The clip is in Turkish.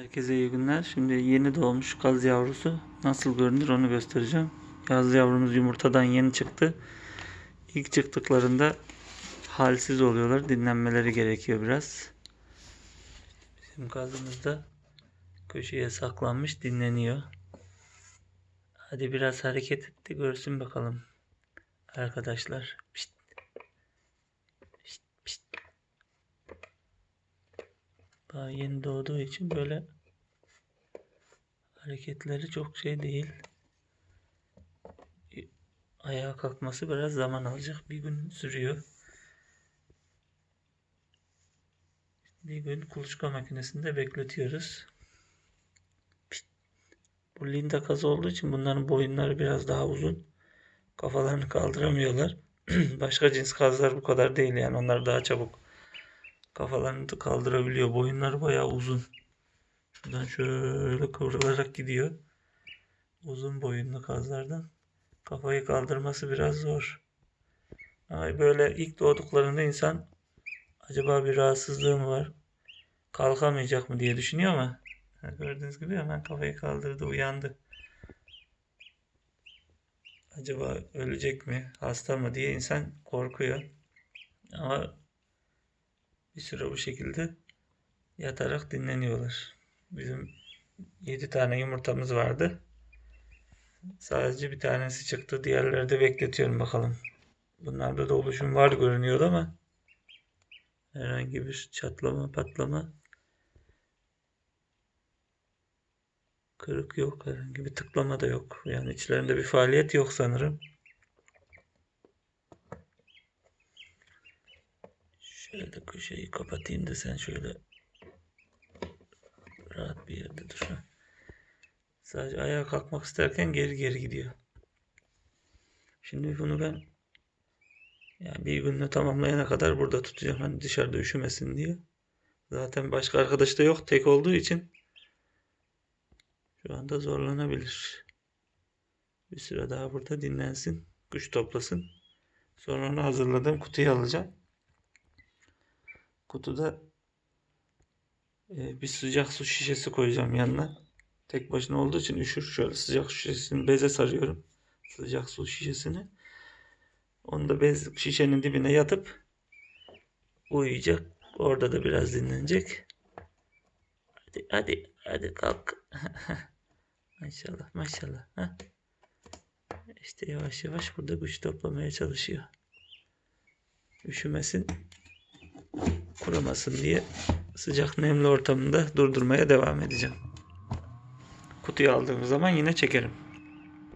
Herkese iyi günler. Şimdi yeni doğmuş kaz yavrusu nasıl görünür onu göstereceğim. Yaz yavrumuz yumurtadan yeni çıktı. İlk çıktıklarında halsiz oluyorlar. Dinlenmeleri gerekiyor biraz. Bizim kazımız da köşeye saklanmış dinleniyor. Hadi biraz hareket etti görsün bakalım. Arkadaşlar. Pişt. Pişt, pişt. Daha yeni doğduğu için böyle hareketleri çok şey değil. Ayağa kalkması biraz zaman alacak. Bir gün sürüyor. Bir gün kuluçka makinesinde bekletiyoruz. Bu linda kazı olduğu için bunların boyunları biraz daha uzun. Kafalarını kaldıramıyorlar. Başka cins kazlar bu kadar değil yani. Onlar daha çabuk kafalarını da kaldırabiliyor. Boyunları bayağı uzun. Şuradan şöyle kıvrılarak gidiyor. Uzun boyunlu kazlardan. Kafayı kaldırması biraz zor. Ama böyle ilk doğduklarında insan acaba bir rahatsızlığı mı var? Kalkamayacak mı diye düşünüyor ama gördüğünüz gibi hemen kafayı kaldırdı, uyandı. Acaba ölecek mi, hasta mı diye insan korkuyor. Ama bir süre bu şekilde yatarak dinleniyorlar. Bizim 7 tane yumurtamız vardı. Sadece bir tanesi çıktı. Diğerleri de bekletiyorum bakalım. Bunlarda da oluşum var görünüyor ama herhangi bir çatlama patlama kırık yok. Herhangi bir tıklama da yok. Yani içlerinde bir faaliyet yok sanırım. Şöyle köşeyi kapatayım da sen şöyle rahat bir yerde dur. Sadece ayağa kalkmak isterken geri geri gidiyor. Şimdi bunu ben yani bir günde tamamlayana kadar burada tutacağım. Hani dışarıda üşümesin diye. Zaten başka arkadaş da yok. Tek olduğu için şu anda zorlanabilir. Bir süre daha burada dinlensin. Güç toplasın. Sonra onu hazırladığım kutuyu alacağım. Kutuda e, bir sıcak su şişesi koyacağım yanına. Tek başına olduğu için üşür. Şöyle sıcak su şişesini beze sarıyorum. Sıcak su şişesini. Onu da bez şişenin dibine yatıp uyuyacak. Orada da biraz dinlenecek. Hadi hadi hadi kalk. maşallah maşallah. Ha? İşte yavaş yavaş burada güç toplamaya çalışıyor. Üşümesin kurumasın diye sıcak nemli ortamında durdurmaya devam edeceğim. Kutuyu aldığım zaman yine çekerim.